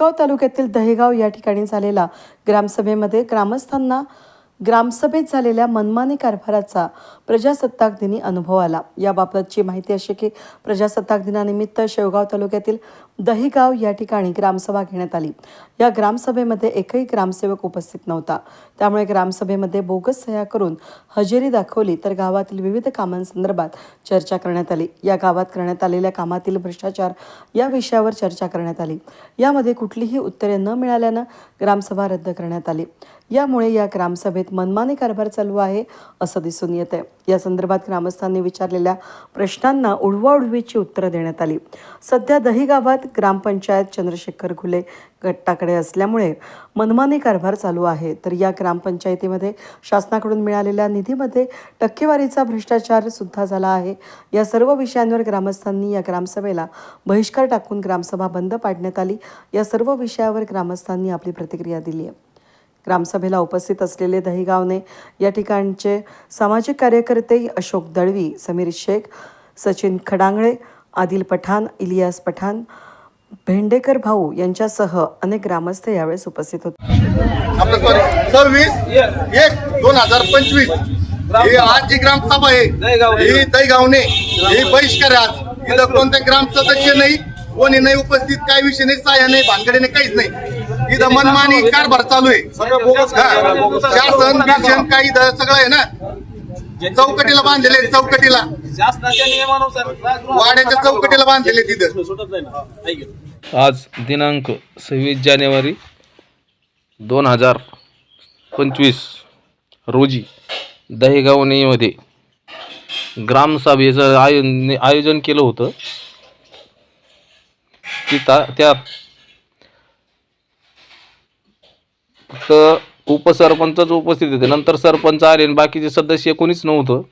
शेवगाव तालुक्यातील दहेगाव या ठिकाणी झालेला ग्रामसभेमध्ये ग्रामस्थांना ग्रामसभेत झालेल्या मनमानी कारभाराचा प्रजासत्ताक दिनी अनुभव आला. याबाबतची माहिती अशी की प्रजासत्ताक दिनानिमित्त शेवगाव तालुक्यातील दहीगाव या ठिकाणी ग्रामसभा घेण्यात आली. या ग्रामसभेमध्ये एकही ग्रामसेवक उपस्थित नव्हता. त्यामुळे ग्रामसभेमध्ये बोगस सह्या करून हजेरी दाखवली तर गावातील विविध कामांसंदर्भात चर्चा करण्यात आली. या गावात करण्यात आलेल्या कामातील भ्रष्टाचार या विषयावर चर्चा करण्यात आली. यामध्ये कुठलीही उत्तरे न मिळाल्यानं ग्रामसभा रद्द करण्यात आली. यामुळे या ग्रामसभेत मनमानी कारभार चालू आहे असं दिसून येतं आहे या संदर्भात ग्रामस्थांनी विचारलेल्या प्रश्नांना उडवाउडवीची उत्तरं देण्यात आली. सध्या दही गावात ग्रामपंचायत चंद्रशेखर घुले गट्टाकडे असल्यामुळे मनमानी कारभार चालू आहे. तर या ग्रामपंचायतीमध्ये शासनाकडून मिळालेल्या निधीमध्ये टक्केवारीचा भ्रष्टाचार सुद्धा झाला आहे. या सर्व विषयांवर ग्रामस्थांनी या ग्रामसभेला बहिष्कार टाकून ग्रामसभा बंद पाडण्यात आली. या सर्व विषयावर ग्रामस्थांनी आपली प्रतिक्रिया दिली आहे. ग्रामसभेला उपस्थित असलेले दहिगावने या ठिकाणचे सामाजिक कार्यकर्ते अशोक दळवी समीर शेख सचिन खडांगळे आदिल पठाण इलियास पठाण भेंडेकर भाऊ यांच्यासह अनेक ग्रामस्थ यावेळेस उपस्थित होते. सव्वीस? एक दोन हजार पंचवीस. ही आज जी ग्रामसभा आहे ही दहीगावने ही बहिष्कार आज. इथं कोणत्या ग्राम सदस्य नाही कोणी नाही उपस्थित काही विषय नाही साया नाही भानगडे नाही काहीच नाही. इथं मनमानी कारभार चालू आहे. शासन बिशन काही सगळं आहे ना. चौकटीला बांधलेले चौकटीला. शासनाच्या नियमानुसार वाड्याच्या चौकटीला बांधलेले तिथं. सुटत नाही आज दिनांक सव्वीस जानेवारी दोन हजार पंचवीस रोजी दहेगावनेमध्ये ग्रामसभेचं आयो आयोजन केलं होतं. तिथं त्यात फक्त उपसरपंचच उपस्थित होते. नंतर सरपंच आले आणि बाकीचे सदस्य कोणीच नव्हतं.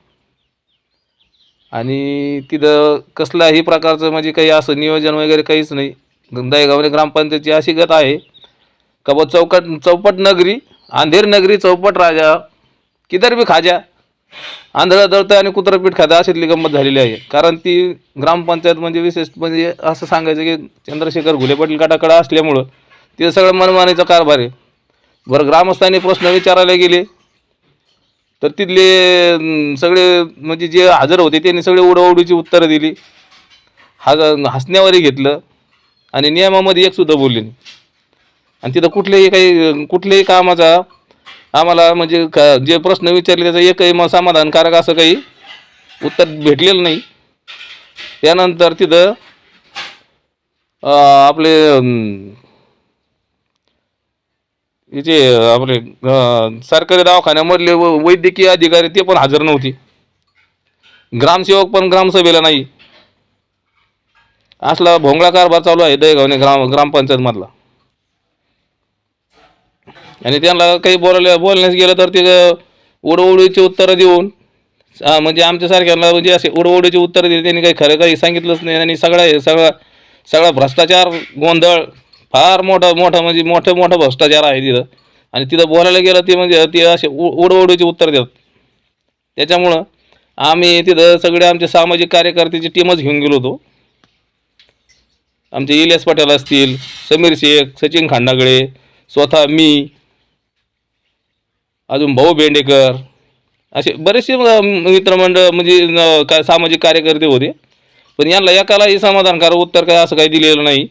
आणि तिथं कसल्याही प्रकारचं म्हणजे काही असं नियोजन वगैरे काहीच नाही. दहेगावने ग्रामपंचायतची अशी गत आहे. का बा चौकट चौपट नगरी अंधेर नगरी चौपट राजा किधर बी खाजा आंधळं दळतं आणि कुत्रपीठ खातं अशीतली गंमत झालेली आहे. कारण ती ग्रामपंचायत म्हणजे विशेष म्हणजे असं सांगायचं की चंद्रशेखर घुले पाटील गटाकडं असल्यामुळं तिथं सगळं मनमानीचा कारभार आहे. बरं ग्रामस्थांनी प्रश्न विचारायला गेले. तर तिथले सगळे म्हणजे जे हजर होते त्यांनी सगळे उडवडीची उत्तरं दिली. हा हसण्यावरही घेतलं. आणि नियमामध्ये एकसुद्धा बोलली नाही. आणि तिथं कुठल्याही काही कुठल्याही कामाचा आम्हाला म्हणजे का जे प्रश्न विचारले त्याचं एकही मग समाधानकारक असं काही उत्तर भेटलेलं नाही. त्यानंतर तिथं आपले अं, आपले अं, सरकारी दवाखान्यामधले व- वैद्यकीय अधिकारी ते पण हजर नव्हते. ग्रामसेवक पण ग्रामसभेला नाही. असला भोंगळा कारभार चालू आहे दहेगावने ग्राम ग्रामपंचायतमधला आणि त्यांना काही बोलायला बोलण्यास गेलं तर ते उडवडीची उत्तरं देऊन आ, म्हणजे आमच्यासारख्यांना म्हणजे असे उडवडीची उत्तरं दिली त्यांनी काही खरं काही सांगितलंच नाही. आणि सगळा हे सगळा सगळा भ्रष्टाचार गोंधळ फार मोठा मोठा म्हणजे मोठं मोठं भ्रष्टाचार आहे तिथं. आणि तिथं बोलायला गेलं ते म्हणजे ते असे उ उडवडीचे उत्तर देतात. त्याच्यामुळं आम्ही तिथं सगळे आमचे सामाजिक कार्यकर्त्याची टीमच घेऊन गेलो होतो. आमचे इलियास पटेल असतील समीर शेख सचिन खांडागळे स्वतः मी अजून भाऊ बेंडेकर असे बरेचसे मित्रमंडळ म्हणजे काय सामाजिक कार्यकर्ते होते. पण यांना एकालाही समाधानकारक उत्तर काय असं काही दिलेलं नाही.